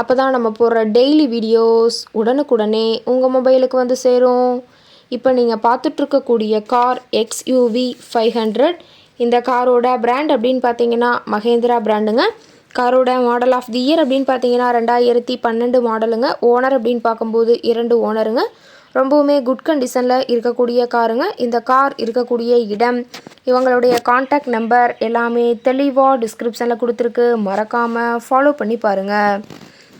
அப்போ தான் நம்ம போடுற டெய்லி வீடியோஸ் உடனுக்குடனே உங்கள் மொபைலுக்கு வந்து சேரும். இப்போ நீங்கள் பார்த்துட்ருக்கக்கூடிய கார் எக்ஸ்யூவி ஃபைவ் ஹண்ட்ரட் இந்த காரோட பிராண்ட் அப்படின்னு பார்த்தீங்கன்னா மகேந்திரா பிராண்டுங்க காரோட மாடல் ஆஃப் தி இயர் அப்படின்னு பார்த்தீங்கன்னா ரெண்டாயிரத்தி பன்னெண்டு மாடலுங்க ஓனர் அப்படின்னு பார்க்கும்போது இரண்டு ஓனருங்க ரொம்பவுமே குட் கண்டிஷனில் இருக்கக்கூடிய காருங்க. இந்த கார் இருக்கக்கூடிய இடம் இவங்களுடைய காண்டாக்ட் நம்பர் எல்லாமே தெளிவாக டிஸ்கிரிப்ஷனில் கொடுத்துருக்கு. மறக்காமல் ஃபாலோ பண்ணி பாருங்கள்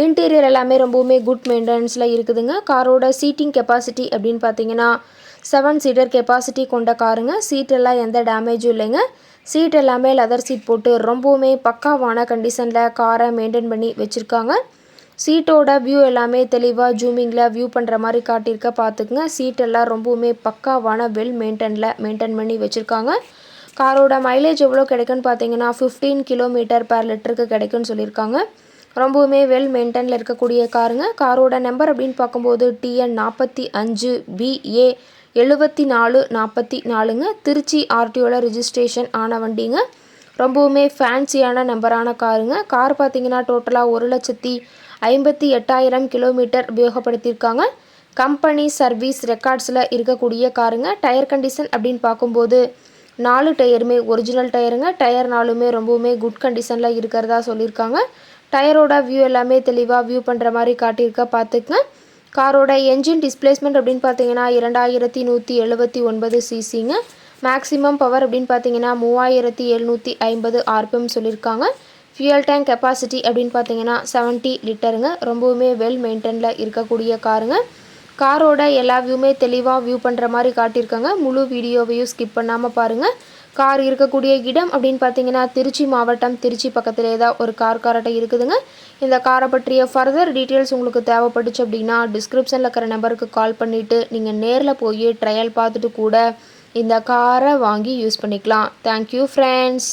இன்டீரியர் எல்லாமே ரொம்பவுமே குட் மெயின்டெனன்ஸில் இருக்குதுங்க. காரோட சீட்டிங் கெப்பாசிட்டி அப்படின்னு பார்த்தீங்கன்னா செவன் சீட்டர் கெப்பாசிட்டி கொண்ட காருங்க சீட் எல்லாம் எந்த டேமேஜும் இல்லைங்க. சீட் எல்லாமே லெதர் சீட் போட்டு ரொம்பவுமே பக்காவான கண்டிஷனில் காரை மெயின்டைன் பண்ணி வச்சுருக்காங்க. சீட்டோட வியூ எல்லாமே தெளிவாக ஜூமிங்கில் வியூ பண்ணுற மாதிரி காட்டியிருக்க பார்த்துக்குங்க. சீட் எல்லாம் ரொம்பவுமே பக்காவான வெல் மெயின்டெனில் மெயின்டைன் பண்ணி வச்சுருக்காங்க. காரோட மைலேஜ் எவ்வளோ கிடைக்குன்னு பார்த்தீங்கன்னா ஃபிஃப்டீன் கிலோமீட்டர் பர் லிட்டருக்கு கிடைக்குன்னு சொல்லியிருக்காங்க. ரொம்பவுமே வெல் மெயின்டெனில் இருக்கக்கூடிய காருங்க. காரோட நம்பர் அப்படின்னு பார்க்கும்போது டிஎன் நாற்பத்தி அஞ்சு பிஏ எழுபத்தி நாலு நாற்பத்தி நாலுங்க. திருச்சி ஆர்டிஓவில் ரிஜிஸ்ட்ரேஷன் ஆன வண்டிங்க. ரொம்பவுமே ஃபேன்சியான நம்பரான காருங்க. கார் பார்த்தீங்கன்னா டோட்டலாக ஒரு லட்சத்தி ஐம்பத்தி எட்டாயிரம் கிலோமீட்டர் உபயோகப்படுத்தியிருக்காங்க. கம்பெனி சர்வீஸ் ரெக்கார்ட்ஸில் இருக்கக்கூடிய காருங்க. டயர் கண்டிஷன் அப்படின்னு பார்க்கும்போது நாலு டயருமே ஒரிஜினல் டயருங்க டயர் நாலுமே ரொம்பவுமே குட் கண்டிஷனில் இருக்கிறதா சொல்லியிருக்காங்க. டயரோட வியூ எல்லாமே தெளிவாக வியூ பண்ணுற மாதிரி காட்டியிருக்க பார்த்துக்குங்க. காரோட என்ஜின் டிஸ்பிளேஸ்மெண்ட் அப்படின்னு பார்த்தீங்கன்னா இரண்டாயிரத்தி நூற்றி எழுபத்தி ஒன்பது சிசிங்க. மேக்ஸிமம் பவர் அப்படின்னு பார்த்தீங்கன்னா மூவாயிரத்தி எழுநூற்றி ஐம்பது ஆர்பிஎம் சொல்லியிருக்காங்க. ஃபியூயல் டேங்க் கெப்பாசிட்டி அப்படின்னு பார்த்தீங்கன்னா செவன்ட்டி லிட்டருங்க. ரொம்பவுமே வெல் மெயின்டெயினில் இருக்கக்கூடிய காருங்க. காரோட எல்லா வியூமே தெளிவாக வியூ பண்ணுற மாதிரி காட்டியிருக்காங்க. முழு வீடியோவையும் ஸ்கிப் பண்ணாமல் பாருங்கள் கார் இருக்கக்கூடிய இடம் அப்படின்னு பார்த்தீங்கன்னா திருச்சி மாவட்டம் திருச்சி பக்கத்திலே தான் ஒரு கார் காரட்டை இருக்குதுங்க. இந்த காரை பற்றிய ஃபர்தர் டீட்டெயில்ஸ் உங்களுக்கு தேவைப்பட்டுச்சு அப்படின்னா டிஸ்கிரிப்ஷனில் இருக்கிற நம்பருக்கு கால் பண்ணிவிட்டு நீங்கள் நேரில் போய் ட்ரையல் பார்த்துட்டு கூட இந்த காரை வாங்கி யூஸ் பண்ணிக்கலாம். Thank you friends